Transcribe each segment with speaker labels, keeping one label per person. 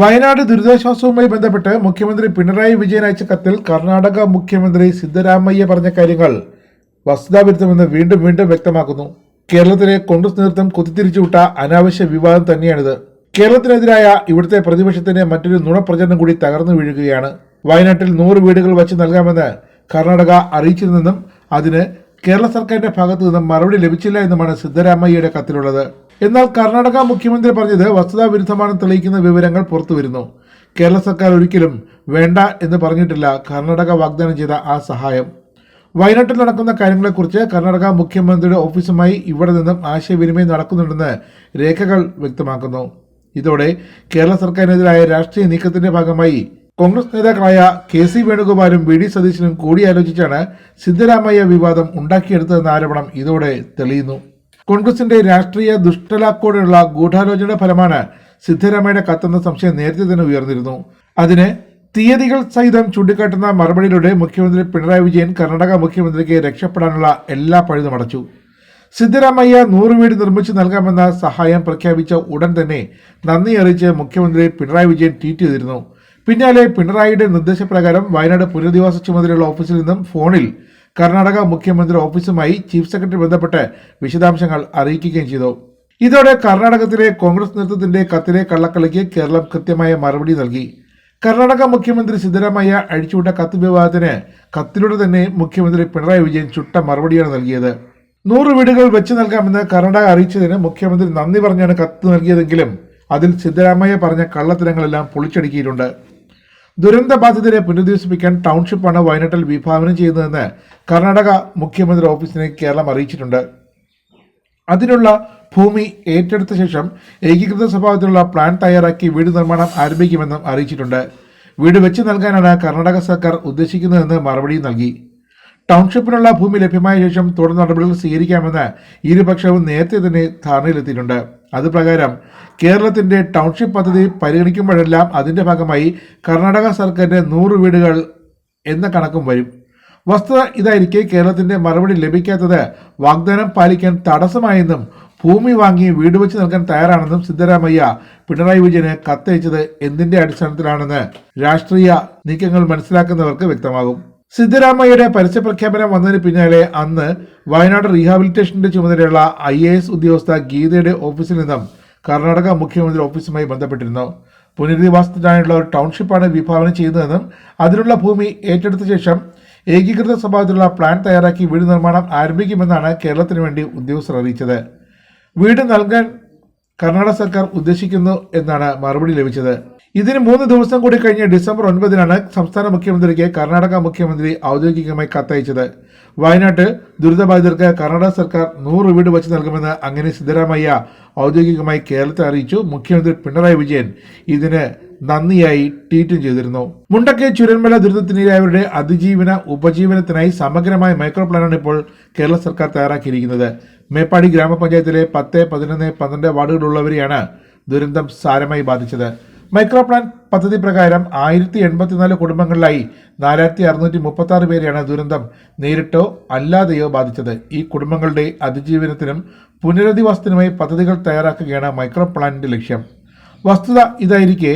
Speaker 1: വയനാട് ദുരിതാശ്വാസവുമായി ബന്ധപ്പെട്ട് മുഖ്യമന്ത്രി പിണറായി വിജയൻ അയച്ച കത്തിൽ കർണാടക മുഖ്യമന്ത്രി സിദ്ധരാമയ്യ പറഞ്ഞ കാര്യങ്ങൾ വസ്തുതാവിരുദ്ധമെന്ന് വീണ്ടും വീണ്ടും വ്യക്തമാക്കുന്നു. കേരളത്തിലെ കോൺഗ്രസ് നേതൃത്വം കുത്തിത്തിരിച്ചുവിട്ട അനാവശ്യ വിവാദം തന്നെയാണിത്. കേരളത്തിനെതിരായ ഇവിടുത്തെ പ്രതിപക്ഷത്തിന്റെ മറ്റൊരു നുണപ്രചരണം കൂടി തകർന്നു വീഴുകയാണ്. വയനാട്ടിൽ നൂറ് വീടുകൾ വച്ച് നൽകാമെന്ന് കർണാടക അറിയിച്ചിരുന്നെന്നും അതിന് കേരള സർക്കാരിന്റെ ഭാഗത്തു നിന്നും മറുപടി ലഭിച്ചില്ല എന്നുമാണ് സിദ്ധരാമയ്യയുടെ കത്തിലുള്ളത്. എന്നാൽ കർണാടക മുഖ്യമന്ത്രി പറഞ്ഞത് വസ്തുതാ വിരുദ്ധമാണ് തെളിയിക്കുന്ന വിവരങ്ങൾ പുറത്തുവരുന്നു കേരള സർക്കാർ ഒരിക്കലും വേണ്ട എന്ന് പറഞ്ഞിട്ടില്ല കർണാടക വാഗ്ദാനം ചെയ്ത ആ സഹായം. വയനാട്ടിൽ നടക്കുന്ന കാര്യങ്ങളെക്കുറിച്ച് കർണാടക മുഖ്യമന്ത്രിയുടെ ഓഫീസുമായി ഇവിടെ നിന്നും ആശയവിനിമയം നടക്കുന്നുണ്ടെന്ന് രേഖകൾ വ്യക്തമാക്കുന്നു. ഇതോടെ കേരള സർക്കാരിനെതിരായ രാഷ്ട്രീയ നീക്കത്തിന്റെ ഭാഗമായി കോൺഗ്രസ് നേതാക്കളായ കെ സി വേണുഗോപാലും വി ഡി സതീശനും കൂടിയാലോചിച്ചാണ് സിദ്ധരാമയ്യ വിവാദം ഉണ്ടാക്കിയെടുത്തതെന്ന ആരോപണം ഇതോടെ തെളിയുന്നു. കോൺഗ്രസിന്റെ രാഷ്ട്രീയ ദുഷ്ടലാക്കോടെയുള്ള ഗൂഢാലോചനയുടെ ഫലമാണ് സിദ്ധരാമയുടെ കത്തെന്ന സംശയം നേരത്തെ തന്നെ ഉയർന്നിരുന്നു. അതിന് തീയതികൾ സഹിതം ചൂണ്ടിക്കാട്ടുന്ന മറുപടിയിലൂടെ മുഖ്യമന്ത്രി പിണറായി വിജയൻ കർണാടക മുഖ്യമന്ത്രിക്ക് രക്ഷപ്പെടാനുള്ള എല്ലാ പഴുതും അടച്ചു. സിദ്ധരാമയ്യ നൂറ് വീട് നിർമ്മിച്ചു നൽകാമെന്ന സഹായം പ്രഖ്യാപിച്ച ഉടൻ തന്നെ നന്ദി അറിയിച്ച് മുഖ്യമന്ത്രി പിണറായി വിജയൻ ട്വീറ്റ് ചെയ്തിരുന്നു. പിന്നാലെ പിണറായിയുടെ നിർദ്ദേശപ്രകാരം വയനാട് പുനരധിവാസ ചുമതലയുള്ള ഓഫീസിൽ നിന്നും ഫോണിൽ കർണാടക മുഖ്യമന്ത്രി ഓഫീസുമായി ചീഫ് സെക്രട്ടറി ബന്ധപ്പെട്ട് വിശദാംശങ്ങൾ അറിയിക്കുകയും ചെയ്തു. ഇതോടെ കർണാടകത്തിലെ കോൺഗ്രസ് നേതൃത്വത്തിന്റെ കത്തിലെ കള്ളക്കളിക്ക് കേരളം കൃത്യമായ മറുപടി നൽകി. കർണാടക മുഖ്യമന്ത്രി സിദ്ധരാമയ്യ അഴിച്ചുവിട്ട കത്ത് വിവാദത്തിന് കത്തിലൂടെ തന്നെ മുഖ്യമന്ത്രി പിണറായി വിജയൻ ചുട്ട മറുപടിയാണ് നൽകിയത്. നൂറ് വീടുകൾ വെച്ച് നൽകാമെന്ന് കർണാടക അറിയിച്ചതിന് മുഖ്യമന്ത്രി നന്ദി പറഞ്ഞാണ് കത്ത് നൽകിയതെങ്കിലും അതിൽ സിദ്ധരാമയ്യ പറഞ്ഞ കള്ളത്തരങ്ങളെല്ലാം പൊളിച്ചടുക്കിയിട്ടുണ്ട്. ദുരന്ത ബാധിതരെ പുനരധിവസിപ്പിക്കാൻ ടൗൺഷിപ്പാണ് വയനാട്ടിൽ വിഭാവനം ചെയ്യുന്നതെന്ന് കർണാടക മുഖ്യമന്ത്രി ഓഫീസിനെ കേരളം അറിയിച്ചിട്ടുണ്ട്. അതിനുള്ള ഭൂമി ഏറ്റെടുത്ത ശേഷം ഏകീകൃത സ്വഭാവത്തിലുള്ള പ്ലാൻ തയ്യാറാക്കി വീട് നിർമ്മാണം ആരംഭിക്കുമെന്നും അറിയിച്ചിട്ടുണ്ട്. വീട് വെച്ച് നൽകാനാണ് കർണാടക സർക്കാർ ഉദ്ദേശിക്കുന്നതെന്ന് മറുപടി നൽകി. ടൗൺഷിപ്പിനുള്ള ഭൂമി ലഭ്യമായ ശേഷം തുടർ നടപടികൾ സ്വീകരിക്കാമെന്ന് ഇരുപക്ഷവും നേരത്തെ തന്നെ ധാരണയിലെത്തിയിട്ടുണ്ട്. അതുപ്രകാരം കേരളത്തിന്റെ ടൗൺഷിപ്പ് പദ്ധതി പരിഗണിക്കുമ്പോഴെല്ലാം അതിന്റെ ഭാഗമായി കർണാടക സർക്കാരിന്റെ നൂറ് വീടുകൾ എന്ന കണക്കും വരും. വസ്തുത ഇതായിരിക്കെ കേരളത്തിന്റെ മറുപടി ലഭിക്കാത്തത് വാഗ്ദാനം പാലിക്കാൻ തടസ്സമായെന്നും ഭൂമി വാങ്ങി വീട് വെച്ച് നൽകാൻ തയ്യാറാണെന്നും സിദ്ധരാമയ്യ പിണറായി വിജയന് കത്തയച്ചത് എന്തിന്റെ അടിസ്ഥാനത്തിലാണെന്ന് രാഷ്ട്രീയ നീക്കങ്ങൾ മനസ്സിലാക്കുന്നവർക്ക് വ്യക്തമാകും. സിദ്ധരാമയ്യയുടെ പരസ്യപ്രഖ്യാപനം വന്നതിന് പിന്നാലെ അന്ന് വയനാട് റീഹാബിലിറ്റേഷന്റെ ചുമതലയുള്ള ഐ എ എസ് ഉദ്യോഗസ്ഥ ഗീതയുടെ ഓഫീസിൽ നിന്നും കർണാടക മുഖ്യമന്ത്രി ഓഫീസുമായി ബന്ധപ്പെട്ടിരുന്നു. പുനരധിവാസത്തിനായുള്ള ഒരു ടൗൺഷിപ്പാണ് വിഭാവനം ചെയ്യുന്നതെന്നും അതിനുള്ള ഭൂമി ഏറ്റെടുത്ത ശേഷം ഏകീകൃത സ്വഭാവത്തിലുള്ള പ്ലാൻ തയ്യാറാക്കി വീട് നിർമ്മാണം ആരംഭിക്കുമെന്നാണ് കേരളത്തിന് വേണ്ടി ഉദ്യോഗസ്ഥർ അറിയിച്ചത്. വീട് നൽകാൻ കർണാടക സർക്കാർ ഉദ്ദേശിക്കുന്നു എന്നാണ് മറുപടി ലഭിച്ചത്. ഇതിന് മൂന്ന് ദിവസം കൂടി കഴിഞ്ഞ് ഡിസംബർ ഒൻപതിനാണ് സംസ്ഥാന മുഖ്യമന്ത്രിക്ക് കർണാടക മുഖ്യമന്ത്രി ഔദ്യോഗികമായി കത്തയച്ചത്. വയനാട്ട് ദുരിതബാധിതർക്ക് കർണാടക സർക്കാർ നൂറ് വീട് വച്ച് നൽകുമെന്ന് അങ്ങനെ സിദ്ധരാമയ്യ ഔദ്യോഗികമായി കേരളത്തെ അറിയിച്ചു. മുഖ്യമന്ത്രി പിണറായി വിജയൻ ഇതിന് നന്ദിയായി ട്വീറ്റും ചെയ്തിരുന്നു. മുണ്ടക്കെ ചുരന്മല ദുരിതത്തിനിരയായവരുടെ അതിജീവന ഉപജീവനത്തിനായി സമഗ്രമായ മൈക്രോ പ്ലാനാണ് ഇപ്പോൾ കേരള സർക്കാർ തയ്യാറാക്കിയിരിക്കുന്നത്. മേപ്പാടി ഗ്രാമപഞ്ചായത്തിലെ പത്ത് പതിനൊന്ന് പന്ത്രണ്ട് വാർഡുകളുള്ളവരെയാണ് ദുരന്തം സാരമായി ബാധിച്ചത്. മൈക്രോ പ്ലാൻ പദ്ധതി പ്രകാരം ആയിരത്തി എൺപത്തിനാല് കുടുംബങ്ങളിലായി നാലായിരത്തി അറുന്നൂറ്റി മുപ്പത്തി ആറ് പേരെയാണ് ദുരന്തം നേരിട്ടോ അല്ലാതെയോ ബാധിച്ചത്. ഈ കുടുംബങ്ങളുടെ അതിജീവനത്തിനും പുനരധിവാസത്തിനുമായി പദ്ധതികൾ തയ്യാറാക്കുകയാണ് മൈക്രോ പ്ലാനിന്റെ ലക്ഷ്യം. വസ്തുത ഇതായിരിക്കെ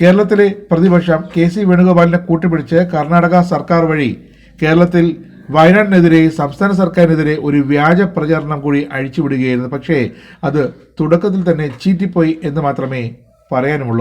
Speaker 1: കേരളത്തിലെ പ്രതിപക്ഷം കെ സി വേണുഗോപാലിനെ കൂട്ടുപിടിച്ച് കർണാടക സർക്കാർ വഴി കേരളത്തിൽ വയനാടിനെതിരെ സംസ്ഥാന സർക്കാരിനെതിരെ ഒരു വ്യാജ പ്രചാരണം കൂടി അഴിച്ചുവിടുകയായിരുന്നു. പക്ഷേ അത് തുടക്കത്തിൽ തന്നെ ചീറ്റിപ്പോയി എന്ന് മാത്രമേ പറയാനുമുള്ളൂ.